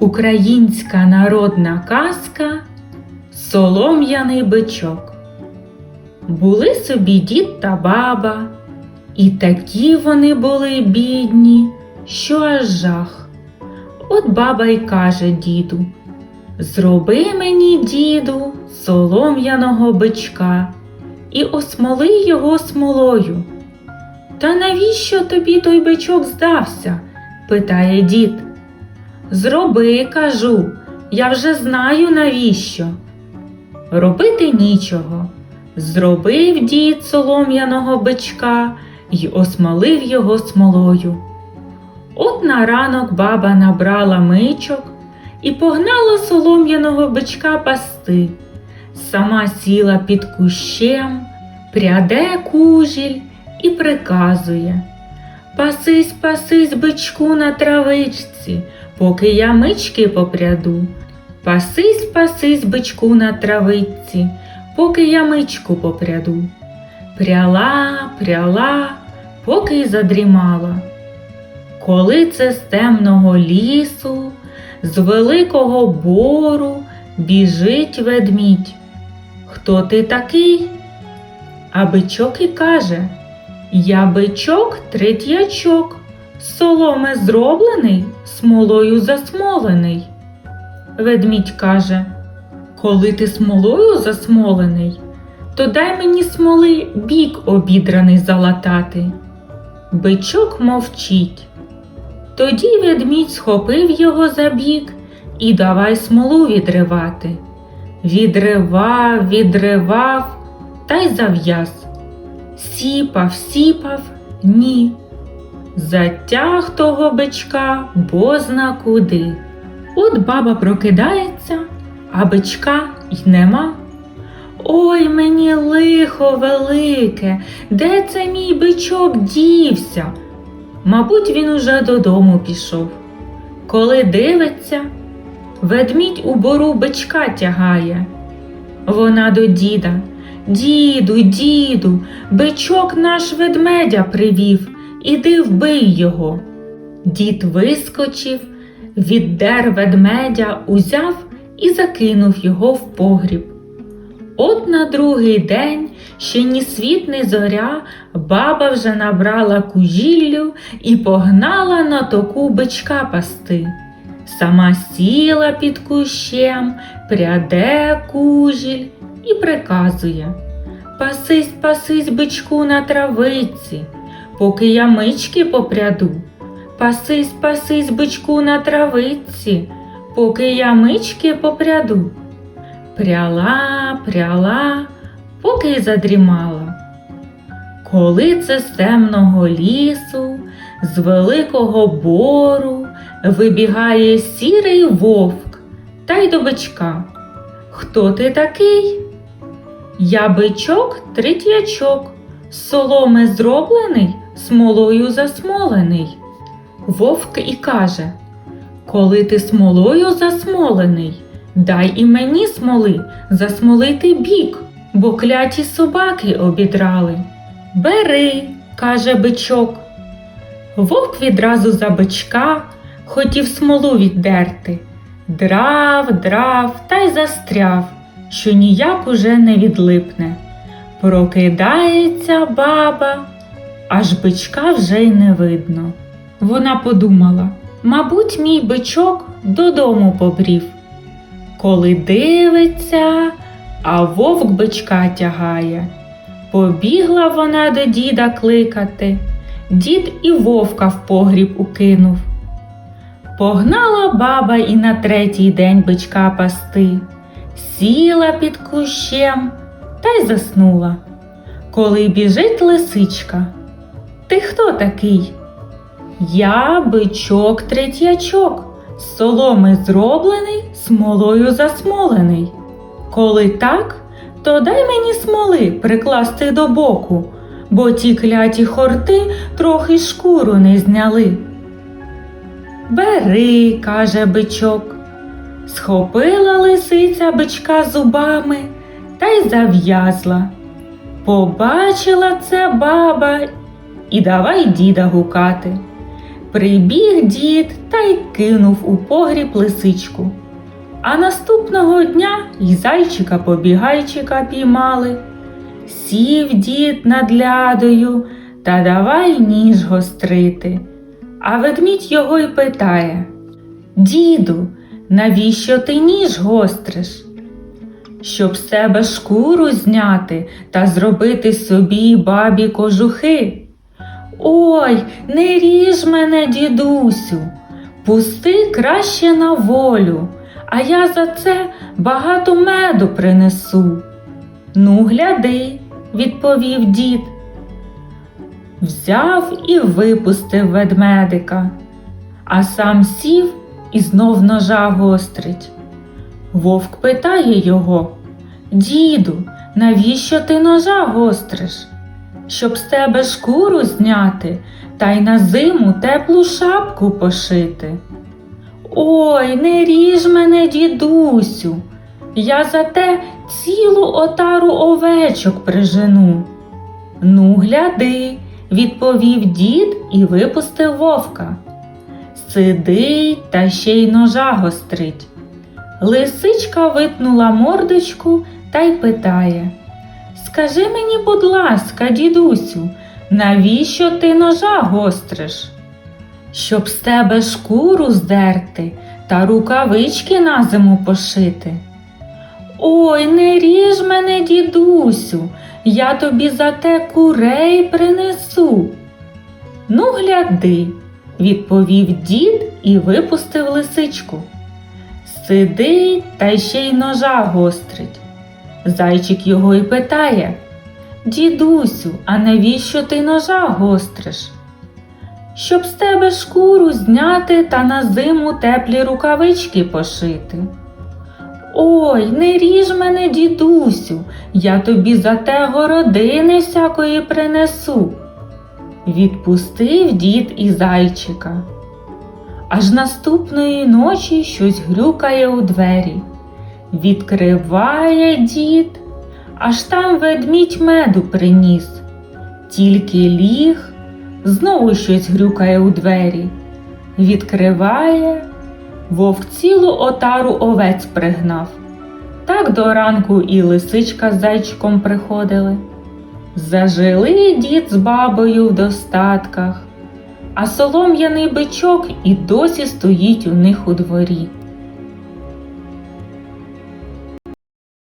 Українська народна казка Солом'яний бичок. Були собі дід та баба, і такі вони були бідні, що аж жах. От баба й каже діду: Зроби мені, діду, солом'яного бичка і осмоли його смолою. Та навіщо тобі той бичок здався? питає дід. Зроби, кажу, я вже знаю навіщо. Робити нічого. Зробив дід солом'яного бичка й осмолив його смолою. От на ранок баба набрала мичок і погнала солом'яного бичка пасти. Сама сіла під кущем, пряде кужіль і приказує Пасись, пасись, бичку на травичці, поки я мички попряду. Пасись, пасись, бичку на травичці, поки я мичку попряду. Пряла, пряла, поки й задрімала. Коли це з темного лісу, з великого бору біжить ведмідь. Хто ти такий? А бичок і каже Я бичок третячок, соломи зроблений, смолою засмолений. Ведмідь каже Коли ти смолою засмолений, то дай мені смоли бік обідраний залатати. Бичок мовчить. Тоді ведмідь схопив його за бік і давай смолу відривати. Відривав, відривав та й зав'яз. Сіпав, сіпав, ні. Затяг того бичка бозна куди. От баба прокидається, а бичка й нема. Ой мені лихо велике, де це мій бичок дівся? Мабуть, він уже додому пішов. Коли дивиться, ведмідь у бору бичка тягає. Вона до діда. Діду, діду, бичок наш ведмедя привів, іди вбий його. Дід вискочив, віддер ведмедя, узяв і закинув його в погріб. От на другий день, ще ні світ, ні зоря, баба вже набрала кужіллю і погнала на току бичка пасти. Сама сіла під кущем, пряде кужіль і приказує Пасись, пасись, бичку на травиці, поки я мички попряду. Пасись, пасись, бичку на травиці, поки я мички попряду. Пряла, пряла, поки задрімала. Коли це з темного лісу, з великого бору вибігає сірий вовк та й до бичка. Хто ти такий? Я бичок третячок, соломи зроблений, смолою засмолений. Вовк і каже Коли ти смолою засмолений, дай і мені смоли засмолити бік, бо кляті собаки обідрали. Бери, каже бичок. Вовк відразу за бичка хотів смолу віддерти. Драв, драв та й застряв, що ніяк уже не відлипне. Прокидається баба, аж бичка вже й не видно. Вона подумала, мабуть, мій бичок додому побрів. Коли дивиться, а вовк бичка тягає. Побігла вона до діда кликати. Дід і вовка в погріб укинув. Погнала баба і на третій день бичка пасти, сіла під кущем та й заснула. Коли біжить лисичка. Ти хто такий? Я бичок третячок, з соломи зроблений, смолою засмолений. Коли так, то дай мені смоли прикласти до боку, бо ті кляті хорти трохи шкуру не зняли. Бери, каже бичок. Схопила лисиця бичка зубами та й зав'язла. Побачила це баба і давай діда гукати. Прибіг дід та й кинув у погріб лисичку. А наступного дня й зайчика побігайчика піймали. Сів дід над лядою та давай ніж гострити. А ведмідь його й питає Діду, навіщо ти ніж гостриш? Щоб з себе шкуру зняти та зробити собі бабі кожухи. Ой, не ріж мене, дідусю, пусти краще на волю, а я за це багато меду принесу. Ну, гляди, відповів дід. Взяв і випустив ведмедика, а сам сів і знов ножа гострить. Вовк питає його Діду, навіщо ти ножа гостриш? Щоб з тебе шкуру зняти та й на зиму теплу шапку пошити. Ой, не ріж мене, дідусю, я за те цілу отару овечок прижену. Ну, гляди, відповів дід і випустив вовка. Сидить та ще й ножа гострить. Лисичка витнула мордочку та й питає Скажи мені, будь ласка, дідусю, навіщо ти ножа гостриш? Щоб з тебе шкуру здерти та рукавички на зиму пошити. Ой, не ріж мене, дідусю, я тобі за те курей принесу. Ну, гляди, відповів дід і випустив лисичку. Сидить та ще й ножа гострить. Зайчик його й питає Дідусю, а навіщо ти ножа гостриш? Щоб з тебе шкуру зняти та на зиму теплі рукавички пошити. Ой, не ріж мене, дідусю, я тобі за те городини всякої принесу. Відпустив дід і зайчика. Аж наступної ночі щось грюкає у двері. Відкриває дід, аж там ведмідь меду приніс. Тільки ліг, знову щось грюкає у двері. Відкриває, вовк цілу отару овець пригнав. Так до ранку і лисичка з зайчиком приходили. Зажили дід з бабою в достатках, а солом'яний бичок і досі стоїть у них у дворі.